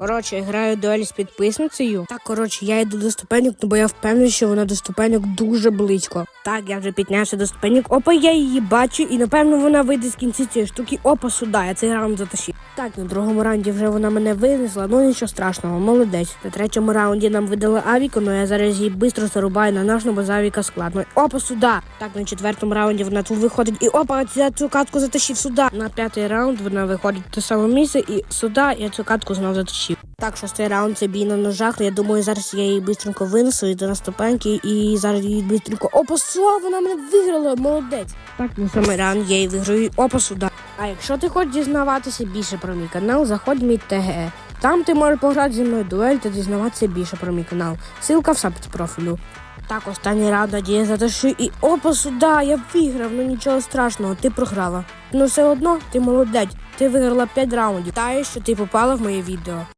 Коротше, граю дуель з підписницею. Так, коротше, я йду до ступеньок, ну бо я впевнений, що вона до ступеньок дуже близько. Так, я вже піднявся до ступеньок. Опа, я її бачу, і напевно вона вийде з кінці цієї штуки. Опа, сюди, я цей раунд затащив. Так, на другому раунді вже вона мене винесла, ну нічого страшного, молодець. На третьому раунді нам видали авіку, ну я зараз її швидко зарубаю на наш, ну бо з складно. Опа, сюди. Так, на четвертому раунді вона тут виходить. І опа, я цю катку затащив сюди. На п'ятий раунд вона виходить те саме місце, і сюди я цю катку знову затащив. Так, шостий раунд це бій на ножах. Я думаю, зараз я її швидко винесу і до наступеньки, і зараз її швидко. Опа, що, вона мене виграла, молодець. Так, на самий раунд я її виграю. Опа, сюди. А якщо ти хочеш дізнаватися більше про мій канал, заходь в мій ТГ. Там ти можеш пограти зі мною дуель та дізнаватися більше про мій канал. Силка в шапці профілю. Так, остання рада діє за те, що і опа сюди, я виграв, ну нічого страшного, ти програла. Ну все одно, ти молодець, ти виграла 5 раундів. Та що ти попала в моє відео.